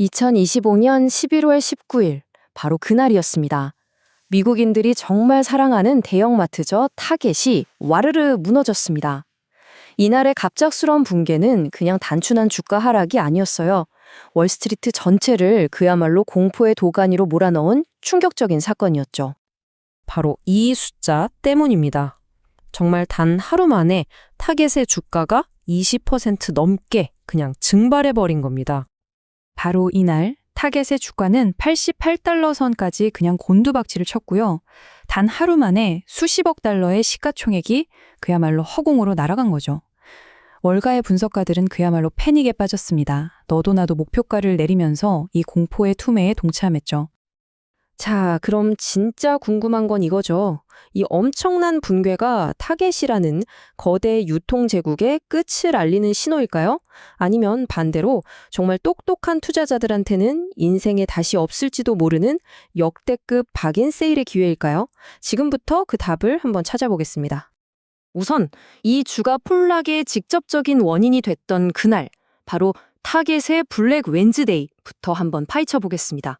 2025년 11월 19일, 바로 그날이었습니다. 미국인들이 정말 사랑하는 대형마트죠 타겟이 와르르 무너졌습니다. 이날의 갑작스러운 붕괴는 그냥 단순한 주가 하락이 아니었어요. 월스트리트 전체를 그야말로 공포의 도가니로 몰아넣은 충격적인 사건이었죠. 바로 이 숫자 때문입니다. 정말 단 하루 만에 타겟의 주가가 20% 넘게 그냥 증발해버린 겁니다. 바로 이날 타겟의 주가는 88달러 선까지 그냥 곤두박질을 쳤고요. 단 하루 만에 수십억 달러의 시가총액이 그야말로 허공으로 날아간 거죠. 월가의 분석가들은 그야말로 패닉에 빠졌습니다. 너도 나도 목표가를 내리면서 이 공포의 투매에 동참했죠. 자, 그럼 진짜 궁금한 건 이거죠. 이 엄청난 붕괴가 타겟이라는 거대 유통 제국의 끝을 알리는 신호일까요? 아니면 반대로 정말 똑똑한 투자자들한테는 인생에 다시 없을지도 모르는 역대급 박인 세일의 기회일까요? 지금부터 그 답을 한번 찾아보겠습니다. 우선 이 주가 폭락의 직접적인 원인이 됐던 그날, 바로 타겟의 블랙 웬즈데이부터 한번 파헤쳐 보겠습니다.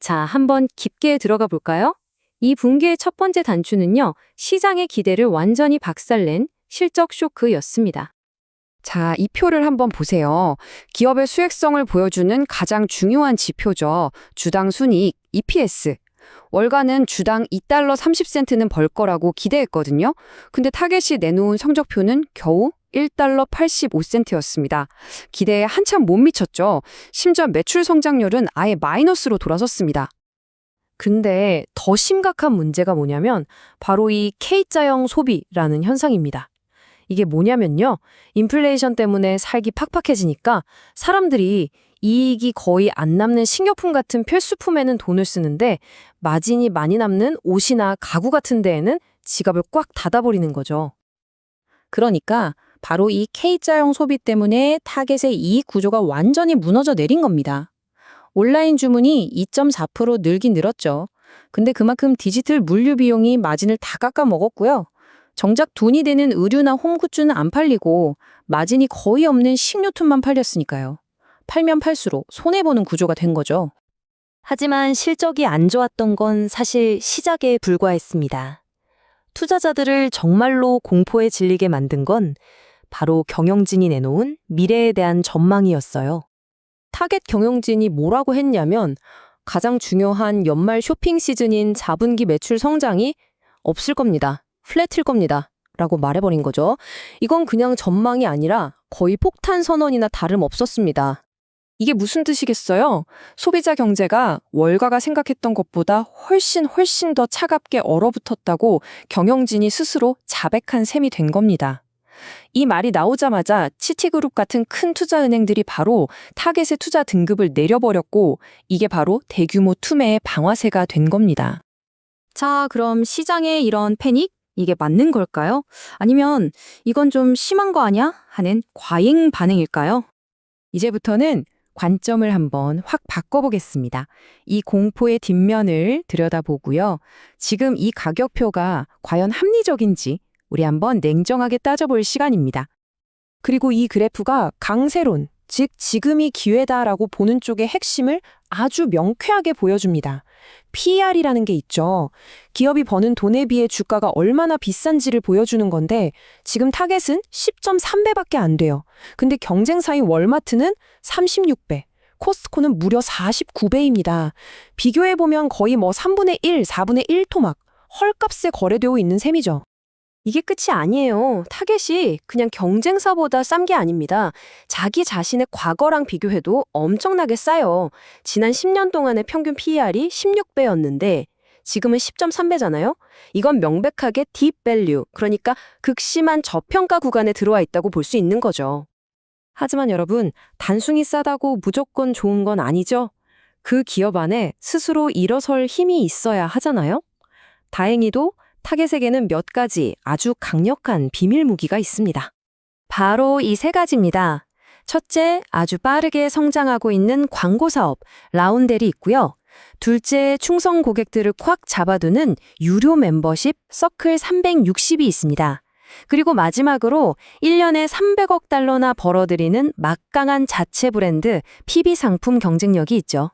자, 한번 깊게 들어가 볼까요? 이 붕괴의 첫 번째 단추는요, 시장의 기대를 완전히 박살낸 실적 쇼크였습니다. 자, 이 표를 한번 보세요. 기업의 수익성을 보여주는 가장 중요한 지표죠. 주당 순이익, EPS. 월가는 주당 2달러 30센트는 벌 거라고 기대했거든요. 근데 타겟이 내놓은 성적표는 겨우 1달러 85센트였습니다. 기대에 한참 못 미쳤죠. 심지어 매출 성장률은 아예 마이너스로 돌아섰습니다. 근데 더 심각한 문제가 뭐냐면 바로 이 K자형 소비라는 현상입니다. 이게 뭐냐면요. 인플레이션 때문에 살기 팍팍해지니까 사람들이 이익이 거의 안 남는 식료품 같은 필수품에는 돈을 쓰는데 마진이 많이 남는 옷이나 가구 같은 데에는 지갑을 꽉 닫아버리는 거죠. 그러니까 바로 이 K자형 소비 때문에 타겟의 이익 구조가 완전히 무너져 내린 겁니다. 온라인 주문이 2.4% 늘긴 늘었죠. 근데 그만큼 디지털 물류 비용이 마진을 다 깎아 먹었고요. 정작 돈이 되는 의류나 홈굿즈는 안 팔리고 마진이 거의 없는 식료품만 팔렸으니까요. 팔면 팔수록 손해보는 구조가 된 거죠. 하지만 실적이 안 좋았던 건 사실 시작에 불과했습니다. 투자자들을 정말로 공포에 질리게 만든 건 바로 경영진이 내놓은 미래에 대한 전망이었어요. 타겟 경영진이 뭐라고 했냐면 가장 중요한 연말 쇼핑 시즌인 자분기 매출 성장이 없을 겁니다. 플랫일 겁니다. 라고 말해버린 거죠. 이건 그냥 전망이 아니라 거의 폭탄 선언이나 다름없었습니다. 이게 무슨 뜻이겠어요? 소비자 경제가 월가가 생각했던 것보다 훨씬 훨씬 더 차갑게 얼어붙었다고 경영진이 스스로 자백한 셈이 된 겁니다. 이 말이 나오자마자 치티그룹 같은 큰 투자은행들이 바로 타겟의 투자 등급을 내려버렸고 이게 바로 대규모 투매의 방화세가 된 겁니다. 자, 그럼 시장의 이런 패닉? 이게 맞는 걸까요? 아니면 이건 좀 심한 거 아니야? 하는 과잉 반응일까요? 이제부터는 관점을 한번 확 바꿔보겠습니다. 이 공포의 뒷면을 들여다보고요. 지금 이 가격표가 과연 합리적인지 우리 한번 냉정하게 따져볼 시간입니다. 그리고 이 그래프가 강세론, 즉 지금이 기회다라고 보는 쪽의 핵심을 아주 명쾌하게 보여줍니다. PER이라는 게 있죠. 기업이 버는 돈에 비해 주가가 얼마나 비싼지를 보여주는 건데 지금 타겟은 10.3배밖에 안 돼요. 근데 경쟁사인 월마트는 36배, 코스트코는 무려 49배입니다. 비교해보면 거의 뭐 3분의 1, 4분의 1 토막, 헐값에 거래되고 있는 셈이죠. 이게 끝이 아니에요. 타겟이 그냥 경쟁사보다 싼 게 아닙니다. 자기 자신의 과거랑 비교해도 엄청나게 싸요. 지난 10년 동안의 평균 PER이 16배였는데 지금은 10.3배잖아요. 이건 명백하게 딥 밸류, 그러니까 극심한 저평가 구간에 들어와 있다고 볼 수 있는 거죠. 하지만 여러분, 단순히 싸다고 무조건 좋은 건 아니죠. 그 기업 안에 스스로 일어설 힘이 있어야 하잖아요. 다행히도 타겟에게는 몇 가지 아주 강력한 비밀 무기가 있습니다. 바로 이 세 가지입니다. 첫째, 아주 빠르게 성장하고 있는 광고 사업, 라운델이 있고요. 둘째, 충성 고객들을 콱 잡아두는 유료 멤버십 서클 360이 있습니다. 그리고 마지막으로 1년에 300억 달러나 벌어들이는 막강한 자체 브랜드 PB 상품 경쟁력이 있죠.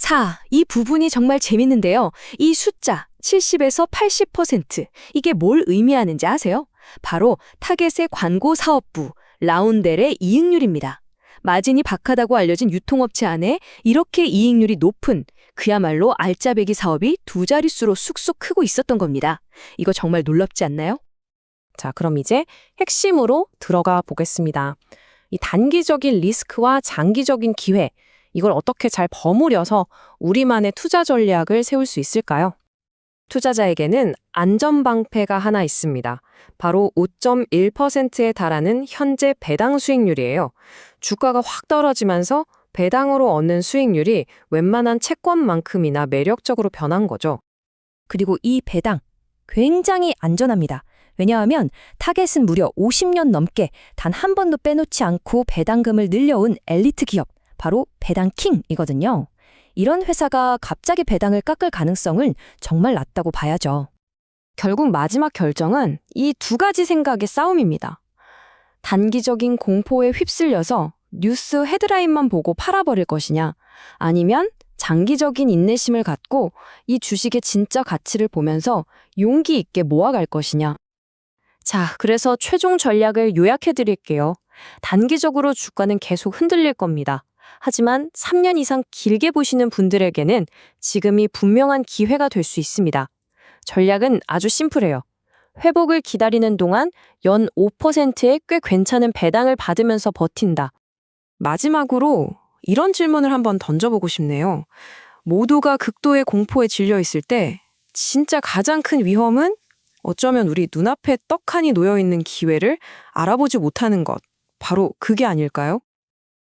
자, 이 부분이 정말 재밌는데요. 이 숫자 70에서 80% 이게 뭘 의미하는지 아세요? 바로 타겟의 광고 사업부 라운델의 이익률입니다. 마진이 박하다고 알려진 유통업체 안에 이렇게 이익률이 높은 그야말로 알짜배기 사업이 두 자릿수로 쑥쑥 크고 있었던 겁니다. 이거 정말 놀랍지 않나요? 자, 그럼 이제 핵심으로 들어가 보겠습니다. 이 단기적인 리스크와 장기적인 기회, 이걸 어떻게 잘 버무려서 우리만의 투자 전략을 세울 수 있을까요? 투자자에게는 안전방패가 하나 있습니다. 바로 5.1%에 달하는 현재 배당 수익률이에요. 주가가 확 떨어지면서 배당으로 얻는 수익률이 웬만한 채권만큼이나 매력적으로 변한 거죠. 그리고 이 배당 굉장히 안전합니다. 왜냐하면 타겟은 무려 50년 넘게 단 한 번도 빼놓지 않고 배당금을 늘려온 엘리트 기업, 바로 배당킹이거든요. 이런 회사가 갑자기 배당을 깎을 가능성은 정말 낮다고 봐야죠. 결국 마지막 결정은 이 두 가지 생각의 싸움입니다. 단기적인 공포에 휩쓸려서 뉴스 헤드라인만 보고 팔아버릴 것이냐, 아니면 장기적인 인내심을 갖고 이 주식의 진짜 가치를 보면서 용기 있게 모아갈 것이냐. 자, 그래서 최종 전략을 요약해 드릴게요. 단기적으로 주가는 계속 흔들릴 겁니다. 하지만 3년 이상 길게 보시는 분들에게는 지금이 분명한 기회가 될 수 있습니다. 전략은 아주 심플해요. 회복을 기다리는 동안 연 5%의 꽤 괜찮은 배당을 받으면서 버틴다. 마지막으로 이런 질문을 한번 던져보고 싶네요. 모두가 극도의 공포에 질려 있을 때 진짜 가장 큰 위험은 어쩌면 우리 눈앞에 떡하니 놓여 있는 기회를 알아보지 못하는 것. 바로 그게 아닐까요?